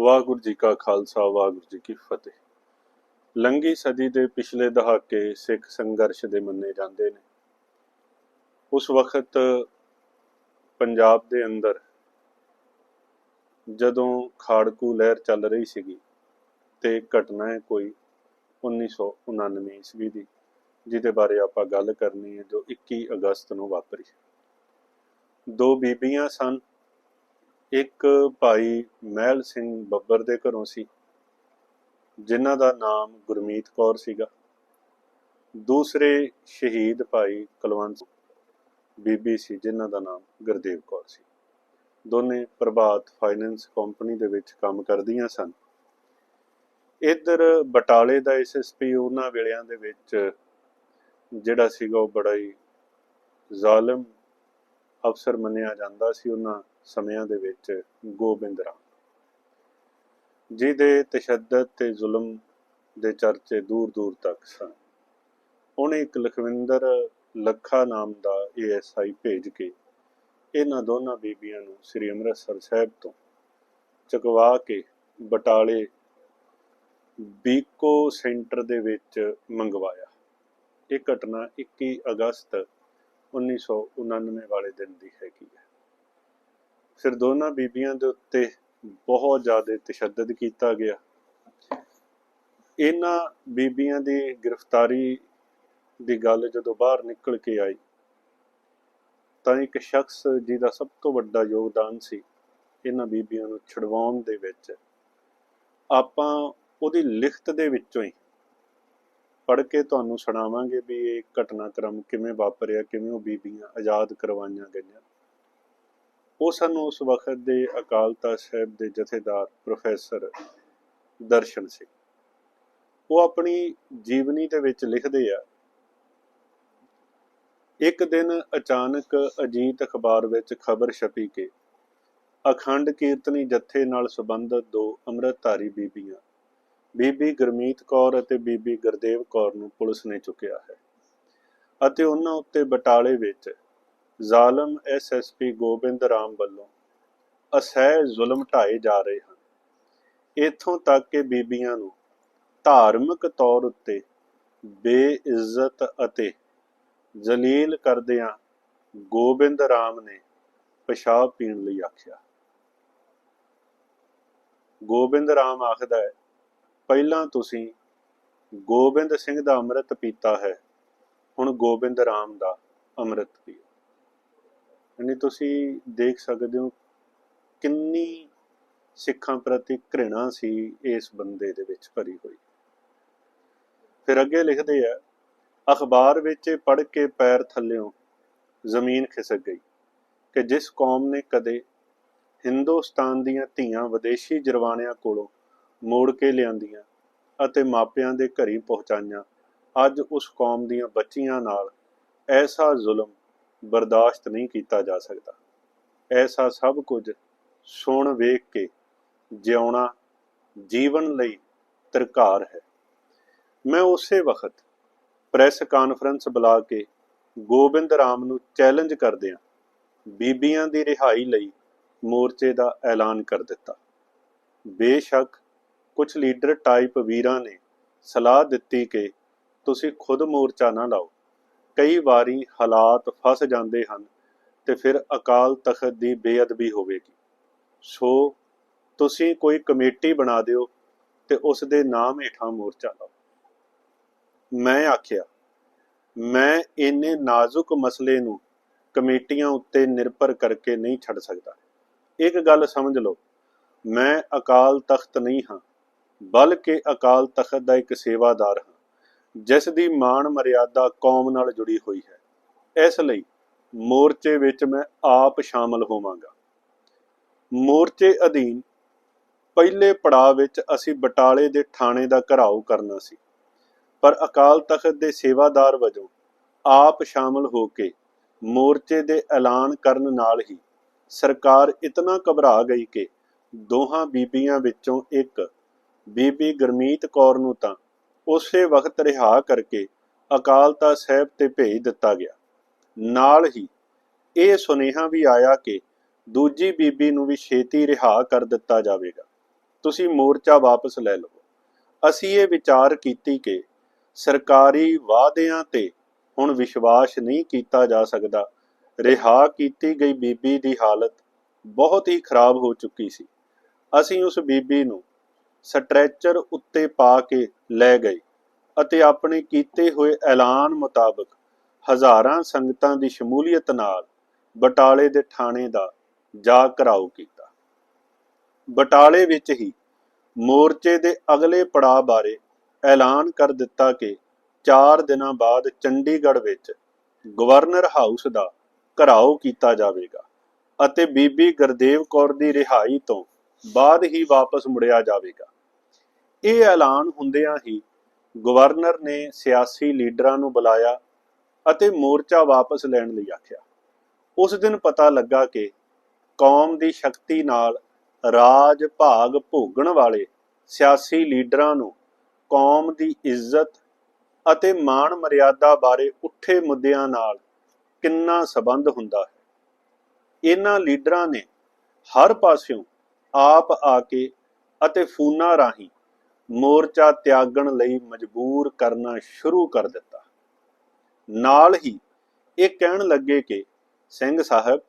ਵਾਹਿਗੁਰੂ ਜੀ ਕਾ ਖਾਲਸਾ, ਵਾਹਿਗੁਰੂ ਜੀ ਕੀ ਫਤਿਹ। ਲੰਗੀ ਸਦੀ ਦੇ ਪਿਛਲੇ ਦਹਾਕੇ ਸਿੱਖ ਸੰਘਰਸ਼ ਦੇ ਮੰਨੇ ਜਾਂਦੇ ਨੇ। ਉਸ ਵਕਤ ਪੰਜਾਬ ਦੇ ਅੰਦਰ ਜਦੋਂ ਖਾੜਕੂ ਲਹਿਰ ਚੱਲ ਰਹੀ ਸੀਗੀ ਤੇ ਘਟਨਾ ਹੈ ਕੋਈ 1999 ਈਸਵੀ ਦੀ, ਜਿਹਦੇ ਬਾਰੇ ਆਪਾਂ ਗੱਲ ਕਰਨੀ ਹੈ ਜੋ 21 ਅਗਸਤ ਨੂੰ ਵਾਪਰੀ। ਦੋ ਬੀਬੀਆਂ ਸਨ ਇੱਕ ਭਾਈ ਮਹਿਲ ਸਿੰਘ ਬੱਬਰ ਦੇ ਘਰੋਂ ਸੀ, ਜਿਨ੍ਹਾਂ ਦਾ ਨਾਮ ਗੁਰਮੀਤ ਕੌਰ ਸੀਗਾ। ਦੂਸਰੇ ਸ਼ਹੀਦ ਭਾਈ ਕੁਲਵੰਤ ਬੀਬੀ ਸੀ, ਜਿਨ੍ਹਾਂ ਦਾ ਨਾਮ ਗੁਰਦੇਵ ਕੌਰ ਸੀ। ਦੋਨੇ ਪ੍ਰਭਾਤ ਫਾਈਨੈਂਸ ਕੰਪਨੀ ਦੇ ਵਿੱਚ ਕੰਮ ਕਰਦੀਆਂ ਸਨ। ਇੱਧਰ ਬਟਾਲੇ ਦਾ ਐਸਐਸਪੀ ਉਹਨਾਂ ਵੇਲਿਆਂ ਦੇ ਵਿੱਚ, ਜਿਹੜਾ ਸੀਗਾ ਉਹ ਬੜਾ ਹੀ ਜ਼ਾਲਮ ਅਫਸਰ ਮੰਨਿਆ ਜਾਂਦਾ ਸੀ ਉਹਨਾਂ ਸਮਿਆਂ ਦੇ ਵਿੱਚ ਗੋਬਿੰਦ ਰਾਮ। ਜਿਹਦੇ ਤਸ਼ੱਦਦ ਤੇ ਜ਼ੁਲਮ ਦੇ ਚਰਚੇ ਦੂਰ ਦੂਰ ਤੱਕ ਸਨ। ਉਹਨੇ ਇੱਕ ਲਖਵਿੰਦਰ ਲੱਖਾ ਨਾਮ ਦਾ ਏਐਸਆਈ ਭੇਜ ਕੇ ਇਹਨਾਂ ਦੋਨਾਂ ਬੀਬੀਆਂ ਨੂੰ ਸ੍ਰੀ ਅੰਮ੍ਰਿਤਸਰ ਸਾਹਿਬ ਤੋਂ ਚਕਵਾ ਕੇ ਬਟਾਲੇ ਬੀਕੋ ਸੈਂਟਰ ਦੇ ਵਿੱਚ ਮੰਗਵਾਇਆ। ਇਹ ਘਟਨਾ 21 ਅਗਸਤ 1999 ਵਾਲੇ ਦਿਨ ਦੀ ਹੈਗੀ ਹੈ ਫਿਰ ਦੋਨਾਂ ਬੀਬੀਆਂ ਦੇ ਉੱਤੇ ਬਹੁਤ ਜ਼ਿਆਦਾ ਤਸ਼ੱਦਦ ਕੀਤਾ ਗਿਆ। ਇਹਨਾਂ ਬੀਬੀਆਂ ਦੀ ਗ੍ਰਿਫਤਾਰੀ ਦੀ ਗੱਲ ਜਦੋਂ ਬਾਹਰ ਨਿਕਲ ਕੇ ਆਈ, ਤਾਂ ਇੱਕ ਸ਼ਖਸ ਜਿਹਦਾ ਸਭ ਤੋਂ ਵੱਡਾ ਯੋਗਦਾਨ ਸੀ ਇਹਨਾਂ ਬੀਬੀਆਂ ਨੂੰ ਛਡਵਾਉਣ ਦੇ ਵਿੱਚ। ਆਪਾਂ ਉਹਦੀ ਲਿਖਤ ਦੇ ਵਿੱਚੋਂ ਹੀ ਪੜ੍ਹ ਕੇ ਤੁਹਾਨੂੰ ਸੁਣਾਵਾਂਗੇ ਵੀ ਇਹ ਘਟਨਾਕ੍ਰਮ ਕਿਵੇਂ ਵਾਪਰਿਆ, ਕਿਵੇਂ ਉਹ ਬੀਬੀਆਂ ਆਜ਼ਾਦ ਕਰਵਾਈਆਂ ਗਈਆਂ। ਉਹ ਸਾਨੂੰ ਉਸ ਵਕਤ ਦੇ ਅਕਾਲ ਤਖਤ ਸਾਹਿਬ ਦੇ ਜਥੇਦਾਰ ਪ੍ਰੋਫੈਸਰ ਦਰਸ਼ਨ ਸਿੰਘ। ਉਹ ਆਪਣੀ ਜੀਵਨੀ ਦੇ ਵਿੱਚ ਲਿਖਦੇ ਆ, ਇੱਕ ਦਿਨ ਅਚਾਨਕ ਅਜੀਤ ਅਖਬਾਰ ਵਿੱਚ ਖਬਰ ਛਪੀ ਕਿ ਅਖੰਡ ਕੀਰਤਨੀ ਜਥੇ ਨਾਲ ਸੰਬੰਧਿਤ ਦੋ ਅੰਮ੍ਰਿਤਧਾਰੀ ਬੀਬੀਆਂ, ਬੀਬੀ ਗੁਰਮੀਤ ਕੌਰ ਅਤੇ ਬੀਬੀ ਗੁਰਦੇਵ ਕੌਰ ਨੂੰ ਪੁਲਿਸ ਨੇ ਚੁੱਕਿਆ ਹੈ ਅਤੇ ਉਹਨਾਂ ਉੱਤੇ ਬਟਾਲੇ ਵਿੱਚ ਜ਼ਾਲਮ ਐਸਐਸਪੀ ਗੋਬਿੰਦ ਰਾਮ ਵੱਲੋਂ ਅਸਹਿ ਜ਼ੁਲਮ ਢਾਏ ਜਾ ਰਹੇ ਹਨ। ਇਥੋਂ ਤੱਕ ਕਿ ਬੀਬੀਆਂ ਨੂੰ ਧਾਰਮਿਕ ਤੌਰ ਉੱਤੇ ਬੇਇੱਜ਼ਤ ਅਤੇ ਜ਼ਲੀਲ ਕਰਦਿਆਂ ਗੋਬਿੰਦ ਰਾਮ ਨੇ ਪਿਸ਼ਾਬ ਪੀਣ ਲਈ ਆਖਿਆ। ਗੋਬਿੰਦ ਰਾਮ ਆਖਦਾ ਹੈ, ਪਹਿਲਾਂ ਤੁਸੀਂ ਗੋਬਿੰਦ ਸਿੰਘ ਦਾ ਅੰਮ੍ਰਿਤ ਪੀਤਾ ਹੈ, ਹੁਣ ਗੋਬਿੰਦ ਰਾਮ ਦਾ ਅੰਮ੍ਰਿਤ ਪੀਓ। ਯਾਨੀ ਤੁਸੀਂ ਦੇਖ ਸਕਦੇ ਹੋ ਕਿੰਨੀ ਸਿੱਖਾਂ ਪ੍ਰਤੀ ਘ੍ਰਿਣਾ ਸੀ ਇਸ ਬੰਦੇ ਦੇ ਵਿੱਚ ਭਰੀ ਹੋਈ। ਫਿਰ ਅੱਗੇ ਲਿਖਦੇ ਆ, ਅਖਬਾਰ ਵਿੱਚ ਪੜ੍ਹ ਕੇ ਪੈਰ ਥੱਲਿਓਂ ਜ਼ਮੀਨ ਖਿਸਕ ਗਈ ਕਿ ਜਿਸ ਕੌਮ ਨੇ ਕਦੇ ਹਿੰਦੁਸਤਾਨ ਦੀਆਂ ਧੀਆਂ ਵਿਦੇਸ਼ੀ ਜਰਵਾਣਿਆਂ ਕੋਲੋਂ ਮੋੜ ਕੇ ਲਿਆਂਦੀਆਂ ਅਤੇ ਮਾਪਿਆਂ ਦੇ ਘਰੀ ਪਹੁੰਚਾਈਆਂ, ਅੱਜ ਉਸ ਕੌਮ ਦੀਆਂ ਬੱਚੀਆਂ ਨਾਲ ਐਸਾ ਜ਼ੁਲਮ ਬਰਦਾਸ਼ਤ ਨਹੀਂ ਕੀਤਾ ਜਾ ਸਕਦਾ। ਐਸਾ ਸਭ ਕੁਝ ਸੁਣ ਵੇਖ ਕੇ ਜਿਉਣਾ ਜੀਵਨ ਲਈ ਤਰਕਾਰ ਹੈ। ਮੈਂ ਉਸੇ ਵਕਤ ਪ੍ਰੈਸ ਕਾਨਫਰੰਸ ਬੁਲਾ ਕੇ ਗੋਬਿੰਦ ਰਾਮ ਨੂੰ ਚੈਲੰਜ ਕਰਦਿਆਂ ਬੀਬੀਆਂ ਦੀ ਰਿਹਾਈ ਲਈ ਮੋਰਚੇ ਦਾ ਐਲਾਨ ਕਰ ਦਿੱਤਾ। ਬੇਸ਼ੱਕ ਕੁਝ ਲੀਡਰ ਟਾਈਪ ਵੀਰਾਂ ਨੇ ਸਲਾਹ ਦਿੱਤੀ ਕਿ ਤੁਸੀਂ ਖੁਦ ਮੋਰਚਾ ਨਾ ਲਾਓ। ਕਈ ਵਾਰੀ ਹਾਲਾਤ ਫਸ ਜਾਂਦੇ ਹਨ ਤੇ ਫਿਰ ਅਕਾਲ ਤਖਤ ਦੀ ਬੇਅਦਬੀ ਹੋਵੇਗੀ। ਸੋ ਤੁਸੀਂ ਕੋਈ ਕਮੇਟੀ ਬਣਾ ਦਿਓ ਤੇ ਉਸ ਦੇ ਨਾਮ ਹੇਠਾਂ ਮੋਰਚਾ ਲਾਓ। ਮੈਂ ਆਖਿਆ, ਮੈਂ ਇੰਨੇ ਨਾਜ਼ੁਕ ਮਸਲੇ ਨੂੰ ਕਮੇਟੀਆਂ ਉੱਤੇ ਨਿਰਭਰ ਕਰਕੇ ਨਹੀਂ ਛੱਡ ਸਕਦਾ। ਇੱਕ ਗੱਲ ਸਮਝ ਲਓ, ਮੈਂ ਅਕਾਲ ਤਖਤ ਨਹੀਂ ਹਾਂ, ਬਲਕਿ ਅਕਾਲ ਤਖਤ ਦਾ ਇੱਕ ਸੇਵਾਦਾਰ ਹਾਂ। ਜਿਸ ਦੀ ਮਾਣ ਮਰਿਆਦਾ ਕੌਮ ਨਾਲ ਜੁੜੀ ਹੋਈ ਹੈ। ਇਸ ਲਈ ਮੋਰਚੇ ਵਿੱਚ ਮੈਂ ਆਪ ਸ਼ਾਮਲ ਹੋਵਾਂਗਾ। ਮੋਰਚੇ ਅਧੀਨ ਪਹਿਲੇ ਪੜਾਅ ਵਿੱਚ ਅਸੀਂ ਬਟਾਲੇ ਦੇ ਥਾਣੇ ਦਾ ਘਰਾਓ ਕਰਨਾ ਸੀ। ਪਰ ਅਕਾਲ ਤਖਤ ਦੇ ਸੇਵਾਦਾਰ ਵਜੋਂ ਆਪ ਸ਼ਾਮਲ ਹੋ ਕੇ ਮੋਰਚੇ ਦੇ ਐਲਾਨ ਕਰਨ ਨਾਲ ਹੀ ਸਰਕਾਰ ਇਤਨਾ ਘਬਰਾ ਗਈ ਕਿ ਦੋਹਾਂ ਬੀਬੀਆਂ ਵਿੱਚੋਂ ਇੱਕ ਬੀਬੀ ਗੁਰਮੀਤ ਕੌਰ ਨੂੰ ਤਾਂ ਉਸੇ ਵਕਤ ਰਿਹਾ ਕਰਕੇ ਅਕਾਲ ਤਖਤ ਸਾਹਿਬ ਤੇ ਭੇਜ ਦਿੱਤਾ ਗਿਆ। ਨਾਲ ਹੀ ਇਹ ਸੁਨੇਹਾ ਵੀ ਆਇਆ ਕਿ ਦੂਜੀ ਬੀਬੀ ਨੂੰ ਵੀ ਛੇਤੀ ਰਿਹਾ ਕਰ ਦਿੱਤਾ ਜਾਵੇਗਾ। ਤੁਸੀਂ ਮੋਰਚਾ ਵਾਪਸ ਲੈ ਲਵੋ। ਅਸੀਂ ਇਹ ਵਿਚਾਰ ਕੀਤੀ ਕਿ ਸਰਕਾਰੀ ਵਾਅਦਿਆਂ ਤੇ ਹੁਣ ਵਿਸ਼ਵਾਸ ਨਹੀਂ ਕੀਤਾ ਜਾ ਸਕਦਾ। ਰਿਹਾ ਕੀਤੀ ਗਈ ਬੀਬੀ ਦੀ ਹਾਲਤ ਬਹੁਤ ਹੀ ਖਰਾਬ ਹੋ ਚੁੱਕੀ ਸੀ। ਅਸੀਂ ਉਸ ਬੀਬੀ ਨੂੰ ਸਟ੍ਰੈਚਰ ਉੱਤੇ ਪਾ ਕੇ ਲੈ ਗਏ ਅਤੇ ਆਪਣੇ ਕੀਤੇ ਹੋਏ ਐਲਾਨ ਮੁਤਾਬਕ ਹਜ਼ਾਰਾਂ ਸੰਗਤਾਂ ਦੀ ਸ਼ਮੂਲੀਅਤ ਨਾਲ ਬਟਾਲੇ ਦੇ ਥਾਣੇ ਦਾ ਜਾ ਘਰਾਓ ਕੀਤਾ। ਬਟਾਲੇ ਵਿੱਚ ਹੀ ਮੋਰਚੇ ਦੇ ਅਗਲੇ ਪੜਾਅ ਬਾਰੇ ਐਲਾਨ ਕਰ ਦਿੱਤਾ ਕਿ 4 ਦਿਨਾਂ ਬਾਅਦ ਚੰਡੀਗੜ੍ਹ ਵਿੱਚ ਗਵਰਨਰ ਹਾਊਸ ਦਾ ਘਰਾਓ ਕੀਤਾ ਜਾਵੇਗਾ ਅਤੇ ਬੀਬੀ ਗੁਰਦੇਵ ਕੌਰ ਦੀ ਰਿਹਾਈ ਤੋਂ ਬਾਅਦ ਹੀ ਵਾਪਸ ਮੁੜਿਆ ਜਾਵੇਗਾ। ਇਹ ਐਲਾਨ ਹੁੰਦਿਆਂ ਹੀ ਗਵਰਨਰ ਨੇ ਸਿਆਸੀ ਲੀਡਰਾਂ ਨੂੰ ਬੁਲਾਇਆ ਅਤੇ ਮੋਰਚਾ ਵਾਪਸ ਲੈਣ ਲਈ ਆਖਿਆ। ਉਸ ਦਿਨ ਪਤਾ ਲੱਗਾ ਕਿ ਕੌਮ ਦੀ ਸ਼ਕਤੀ ਨਾਲ ਰਾਜ ਭਾਗ ਭੋਗਣ ਵਾਲੇ ਸਿਆਸੀ ਲੀਡਰਾਂ ਨੂੰ ਕੌਮ ਦੀ ਇੱਜ਼ਤ ਅਤੇ ਮਾਣ ਮਰਿਆਦਾ ਬਾਰੇ ਉੱਠੇ ਮੁੱਦਿਆਂ ਨਾਲ ਕਿੰਨਾ ਸਬੰਧ ਹੁੰਦਾ ਹੈ। ਇਹਨਾਂ ਲੀਡਰਾਂ ਨੇ ਹਰ ਪਾਸਿਓਂ ਆਪ ਆ ਕੇ ਅਤੇ ਫੋਨਾਂ ਰਾਹੀਂ ਮੋਰਚਾ ਤਿਆਗਣ ਲਈ ਮਜਬੂਰ ਕਰਨਾ ਸ਼ੁਰੂ ਕਰ ਦਿੱਤਾ। ਨਾਲ ਹੀ ਇਹ ਕਹਿਣ ਲੱਗੇ ਕਿ, ਸਿੰਘ ਸਾਹਿਬ,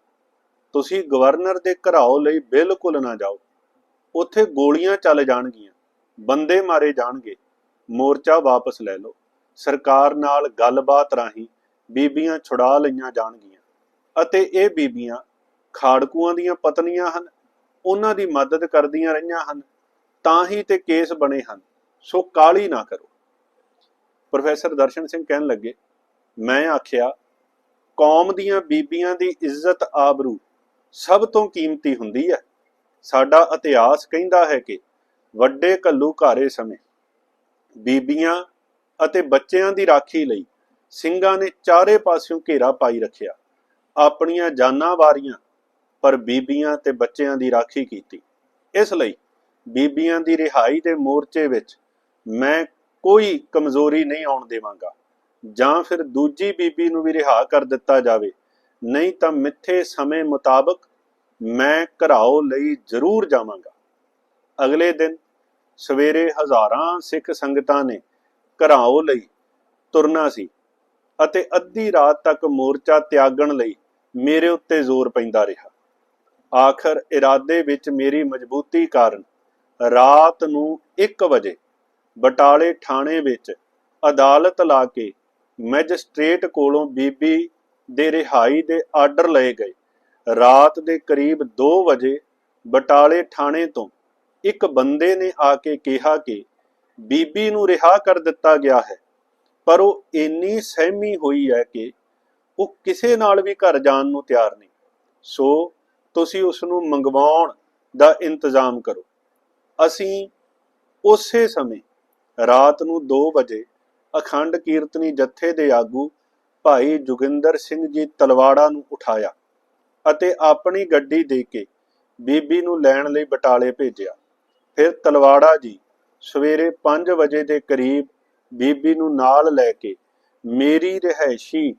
ਤੁਸੀਂ ਗਵਰਨਰ ਦੇ ਘਰਾਓ ਲਈ ਬਿਲਕੁਲ ਨਾ ਜਾਓ। ਉੱਥੇ ਗੋਲੀਆਂ ਚੱਲ ਜਾਣਗੀਆਂ, ਬੰਦੇ ਮਾਰੇ ਜਾਣਗੇ। ਮੋਰਚਾ ਵਾਪਸ ਲੈ ਲਓ। ਸਰਕਾਰ ਨਾਲ ਗੱਲਬਾਤ ਰਾਹੀਂ ਬੀਬੀਆਂ ਛੁਡਾ ਲਈਆਂ ਜਾਣਗੀਆਂ। ਅਤੇ ਇਹ ਬੀਬੀਆਂ ਖਾੜਕੂਆਂ ਦੀਆਂ ਪਤਨੀਆਂ ਹਨ। ਉਹਨਾਂ ਦੀ ਮਦਦ ਕਰਦੀਆਂ ਰਹੀਆਂ ਹਨ। ਤਾਂ ਹੀ ਤੇ ਕੇਸ ਬਣੇ ਹਨ, ਸੋ ਕਾਲੀ ਨਾ ਕਰੋ। ਪ੍ਰੋਫੈਸਰ ਦਰਸ਼ਨ ਸਿੰਘ ਕਹਿਣ ਲੱਗੇ, ਮੈਂ ਆਖਿਆ, ਕੌਮ ਦੀਆਂ ਬੀਬੀਆਂ ਦੀ ਇੱਜ਼ਤ ਆਬਰੂ ਸਭ ਤੋਂ ਕੀਮਤੀ ਹੁੰਦੀ ਹੈ। ਸਾਡਾ ਇਤਿਹਾਸ ਕਹਿੰਦਾ ਹੈ ਕਿ ਵੱਡੇ ਘੱਲੂ ਘਾਰੇ ਸਮੇਂ ਬੀਬੀਆਂ ਅਤੇ ਬੱਚਿਆਂ ਦੀ ਰਾਖੀ ਲਈ ਸਿੰਘਾਂ ਨੇ ਚਾਰੇ ਪਾਸਿਓਂ ਘੇਰਾ ਪਾਈ ਰੱਖਿਆ। ਆਪਣੀਆਂ ਜਾਨਾਂ ਵਾਰੀਆਂ ਪਰ ਬੀਬੀਆਂ ਤੇ ਬੱਚਿਆਂ ਦੀ ਰਾਖੀ ਕੀਤੀ। ਇਸ ਲਈ ਬੀਬੀਆਂ ਦੀ ਰਿਹਾਈ ਦੇ ਮੋਰਚੇ ਵਿੱਚ ਮੈਂ ਕੋਈ ਕਮਜ਼ੋਰੀ ਨਹੀਂ ਆਉਣ ਦੇਵਾਂਗਾ। ਜਾਂ ਫਿਰ ਦੂਜੀ ਬੀਬੀ ਨੂੰ ਵੀ ਰਿਹਾ ਕਰ ਦਿੱਤਾ ਜਾਵੇ। ਨਹੀਂ ਤਾਂ ਮਿੱਥੇ ਸਮੇਂ ਮੁਤਾਬਕ ਮੈਂ ਘਰਾਓ ਲਈ ਜ਼ਰੂਰ ਜਾਵਾਂਗਾ। ਅਗਲੇ ਦਿਨ ਸਵੇਰੇ ਹਜ਼ਾਰਾਂ ਸਿੱਖ ਸੰਗਤਾਂ ਨੇ ਘਰਾਓ ਲਈ ਤੁਰਨਾ ਸੀ ਅਤੇ ਅੱਧੀ ਰਾਤ ਤੱਕ ਮੋਰਚਾ ਤਿਆਗਣ ਲਈ ਮੇਰੇ ਉੱਤੇ ਜ਼ੋਰ ਪੈਂਦਾ ਰਿਹਾ। ਆਖਰ ਇਰਾਦੇ ਵਿੱਚ ਮੇਰੀ ਮਜ਼ਬੂਤੀ ਕਾਰਨ ਰਾਤ ਨੂੰ 1 ਵਜੇ ਬਟਾਲੇ ਥਾਣੇ ਵਿੱਚ ਅਦਾਲਤ ਲਾ ਕੇ ਮੈਜਿਸਟ੍ਰੇਟ ਕੋਲੋਂ ਬੀਬੀ ਦੇ ਰਿਹਾਈ ਦੇ ਆਰਡਰ ਲਏ ਗਏ। ਰਾਤ ਦੇ ਕਰੀਬ 2 ਵਜੇ ਬਟਾਲੇ ਥਾਣੇ ਤੋਂ ਇੱਕ ਬੰਦੇ ਨੇ ਆ ਕੇ ਕਿਹਾ ਕਿ ਬੀਬੀ ਨੂੰ ਰਿਹਾ ਕਰ ਦਿੱਤਾ ਗਿਆ ਹੈ, ਪਰ ਉਹ ਇੰਨੀ ਸਹਿਮੀ ਹੋਈ ਹੈ ਕਿ ਉਹ ਕਿਸੇ ਨਾਲ ਵੀ ਘਰ ਜਾਣ ਨੂੰ ਤਿਆਰ ਨਹੀਂ। ਸੋ ਤੁਸੀਂ ਉਸ ਨੂੰ ਮੰਗਵਾਉਣ ਦਾ ਇੰਤਜ਼ਾਮ ਕਰੋ। ਅਸੀਂ ਉਸੇ ਸਮੇਂ ਰਾਤ ਨੂੰ 2 ਵਜੇ ਅਖੰਡ ਕੀਰਤਨੀ ਜਥੇ ਦੇ ਆਗੂ ਭਾਈ ਜੁਗਿੰਦਰ ਸਿੰਘ ਜੀ ਤਲਵਾੜਾ ਨੂੰ ਉਠਾਇਆ ਅਤੇ ਆਪਣੀ ਗੱਡੀ ਦੇ ਕੇ ਬੀਬੀ ਨੂੰ ਲੈਣ ਲਈ ਬਟਾਲੇ ਭੇਜਿਆ। ਫਿਰ ਤਲਵਾੜਾ ਜੀ ਸਵੇਰੇ 5 ਵਜੇ ਦੇ ਕਰੀਬ ਬੀਬੀ ਨੂੰ ਨਾਲ ਲੈ ਕੇ ਮੇਰੀ ਰਿਹਾਇਸ਼ੀ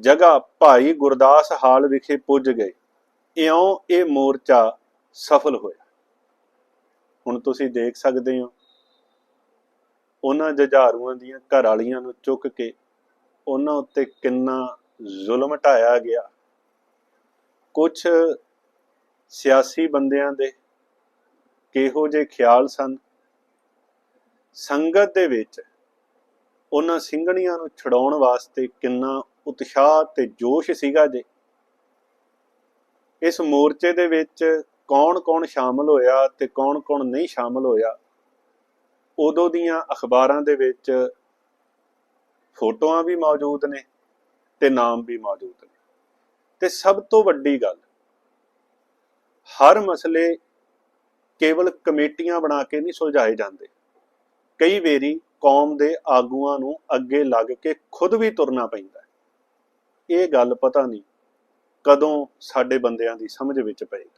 ਜਗ੍ਹਾ ਭਾਈ ਗੁਰਦਾਸ ਹਾਲ ਵਿਖੇ ਪੁੱਜ ਗਏ। ਇਉਂ ਇਹ ਮੋਰਚਾ ਸਫਲ ਹੋਇਆ। ਹੁਣ ਤੁਸੀਂ ਦੇਖ ਸਕਦੇ ਹੋ, ਉਹਨਾਂ ਜਜ਼ਾਰੂਆਂ ਦੀਆਂ ਘਰ ਵਾਲੀਆਂ ਨੂੰ ਚੁੱਕ ਕੇ ਉਹਨਾਂ ਉੱਤੇ ਕਿੰਨਾ ਜ਼ੁਲਮ ਢਾਇਆ ਗਿਆ। ਕੁਝ ਸਿਆਸੀ ਬੰਦਿਆਂ ਦੇ ਕਿਹੋ ਜਿਹੇ ਖਿਆਲ ਸਨ? ਸੰਗਤ ਦੇ ਵਿੱਚ ਉਹਨਾਂ ਸਿੰਘਣੀਆਂ ਨੂੰ ਛਡਾਉਣ ਵਾਸਤੇ ਕਿੰਨਾ ਉਤਸ਼ਾਹ ਤੇ ਜੋਸ਼ ਸੀਗਾ ਜੇ। ਇਸ ਮੋਰਚੇ ਦੇ ਵਿੱਚ ਕੌਣ-ਕੌਣ ਸ਼ਾਮਲ ਹੋਇਆ ਤੇ ਕੌਣ-ਕੌਣ ਨਹੀਂ ਸ਼ਾਮਲ ਹੋਇਆ, ਉਦੋਂ ਦੀਆਂ ਅਖਬਾਰਾਂ ਦੇ ਵਿੱਚ ਫੋਟੋਆਂ ਵੀ ਮੌਜੂਦ ਨੇ ਤੇ ਨਾਮ ਵੀ ਮੌਜੂਦ ਨੇ। ਤੇ ਸਭ ਤੋਂ ਵੱਡੀ ਗੱਲ, ਹਰ ਮਸਲੇ ਕੇਵਲ ਕਮੇਟੀਆਂ ਬਣਾ ਕੇ ਨਹੀਂ ਸੁਲਝਾਏ ਜਾਂਦੇ। ਕਈ ਵੇਰੀ ਕੌਮ ਦੇ ਆਗੂਆਂ ਨੂੰ ਅੱਗੇ ਲੱਗ ਕੇ ਖੁਦ ਵੀ ਤੁਰਨਾ ਪੈਂਦਾ ਇਹ ਗੱਲ ਪਤਾ ਨਹੀਂ ਕਦੋਂ ਸਾਡੇ ਬੰਦਿਆਂ ਦੀ ਸਮਝ ਵਿੱਚ ਪਏਗੀ।